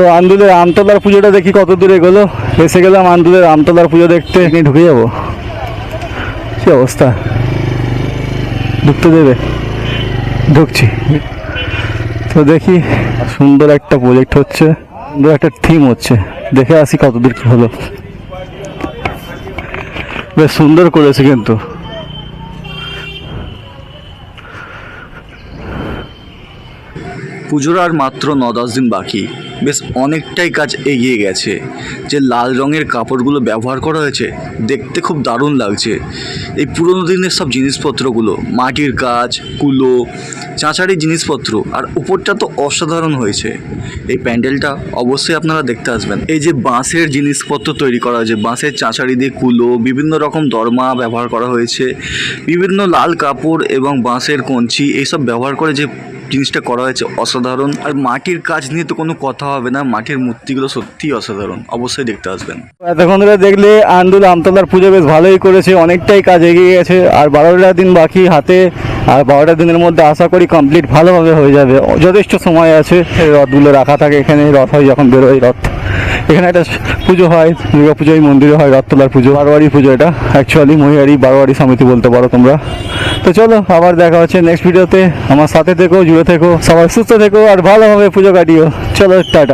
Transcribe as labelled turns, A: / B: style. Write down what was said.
A: তো আন্দুলের আমতলার পুজোটা দেখি কত দূরে গেলো এসে গেলাম আন্দুলের আমতলার পুজো দেখতে। এখানে ঢুকে যাব। কি অবস্থা? ঢুকতে দেবে? ঢুকছি। তো দেখি সুন্দর একটা প্রজেক্ট হচ্ছে। সুন্দর একটা থিম হচ্ছে। দেখে আসি কত দূর কি হলো। বেশ সুন্দর করেছে কিন্তু।
B: পুজোর আর মাত্র ন দশ দিন বাকি। বেশ অনেকটাই কাজ এগিয়ে গেছে। যে লাল রঙের কাপড়গুলো ব্যবহার করা হয়েছে, দেখতে খুব দারুণ লাগছে। এই পুরোনো দিনের সব জিনিসপত্রগুলো, মাটির কাজ, কুলো, চাঁচারি জিনিসপত্র, আর উপরটা তো অসাধারণ হয়েছে। এই প্যান্ডেলটা অবশ্যই আপনারা দেখতে আসবেন। এই যে বাঁশের জিনিসপত্র তৈরি করা হয়েছে, বাঁশের চাঁচারি দিয়ে কুলো, বিভিন্ন রকম দরমা ব্যবহার করা হয়েছে, বিভিন্ন লাল কাপড় এবং বাঁশের কঞ্চি, এইসব ব্যবহার করে যে জিনিসটা করা হয়েছে অসাধারণ। আর মাটির কাজ নিয়ে তো কোনো কথা হবে না, মাটির মূর্তিগুলো সত্যিই অসাধারণ, অবশ্যই দেখতে আসবেন।
A: এতক্ষণ ধরে দেখলে আন্দুল আমতলার পুজো বেশ ভালোই করেছে, অনেকটাই কাজ এগিয়ে গেছে, আর বারোটা দিন বাকি, হাতে আর বারোটা দিনের মধ্যে আশা করি কমপ্লিট ভালোভাবে হয়ে যাবে। যথেষ্ট সময় আছে রথগুলো রাখা থাকে। এখানে রথ হয় যখন বেরোয় রথ। এখানে একটা পুজো হয়, দুর্গা পুজো এই মন্দিরে হয় রথতলার পুজো। বারোয়ারি পুজো এটা। অ্যাকচুয়ালি মহিয়ারি, বারোয়ারি সমিতি বলতে পারো তোমরা। তো চলো, আবার দেখা হচ্ছে নেক্সট ভিডিওতে আমার সাথে থেকো, জুড়ে থেকো, সবাই সুস্থ থেকো, আর ভালোভাবে পুজো কাটিও। চলো, টাটা।